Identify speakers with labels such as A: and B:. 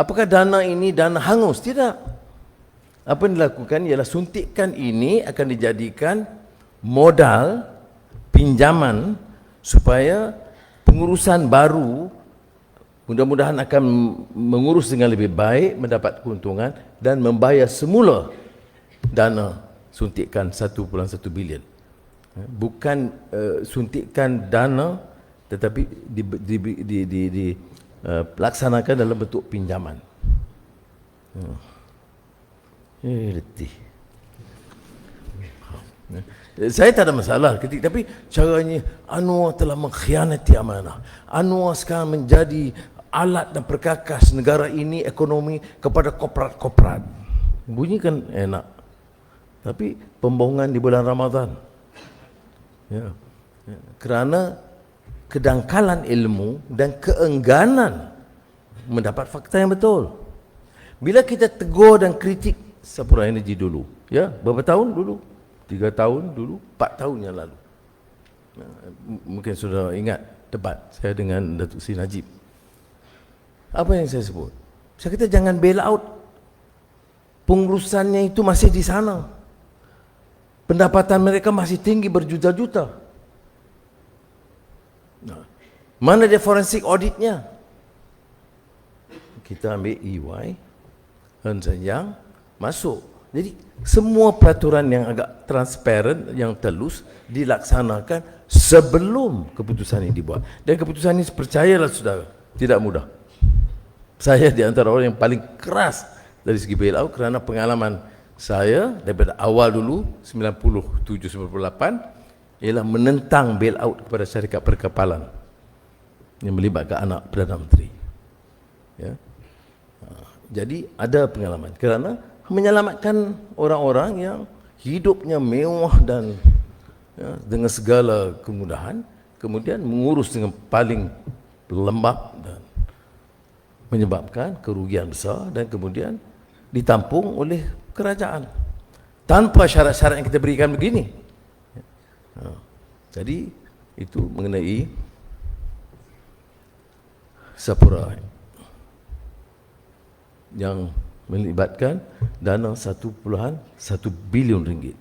A: Apakah dana ini dana hangus? Tidak. Apa yang dilakukan ialah suntikan ini akan dijadikan modal pinjaman supaya pengurusan baru mudah-mudahan akan mengurus dengan lebih baik, mendapat keuntungan dan membayar semula dana suntikan 1.1 bilion. Bukan uh, suntikan dana tetapi di, di, di, di, di uh, laksanakan dalam bentuk pinjaman. Letih. Saya tak ada masalah ketika tapi caranya Anwar telah mengkhianati amanah. Anwar sekarang menjadi alat dan perkakas negara ini ekonomi kepada korporat-korporat. Bunyi kan enak. Tapi pembohongan di bulan Ramadan. Ya. ya. Kerana kedangkalan ilmu dan keengganan mendapat fakta yang betul. Bila kita tegur dan kritik Sapura Energy dulu, ya, berapa tahun dulu? tiga tahun dulu, empat tahun yang lalu. Ya, mungkin sudah ingat debat saya dengan Datuk Sri Najib. Apa yang saya sebut? Saya kata jangan bail out. Pengurusannya itu masih di sana. Pendapatan mereka masih tinggi berjuta-juta. Nah, mana dia forensik auditnya? Kita ambil EY, Ernst Young, masuk. Jadi semua peraturan yang agak transparent, yang telus dilaksanakan sebelum keputusan ini dibuat. Dan keputusan ini percayalah saudara, tidak mudah. Saya di antara orang yang paling keras dari segi bailout kerana pengalaman saya daripada awal dulu 97-98 ialah menentang bailout kepada syarikat perkapalan yang melibatkan anak Perdana Menteri. Ya. Ha, jadi ada pengalaman kerana menyelamatkan orang-orang yang hidupnya mewah dan ya, dengan segala kemudahan kemudian mengurus dengan paling lembab dan menyebabkan kerugian besar dan kemudian ditampung oleh kerajaan tanpa syarat-syarat yang kita berikan begini. Jadi itu mengenai Sapura yang melibatkan dana 1.1 bilion ringgit.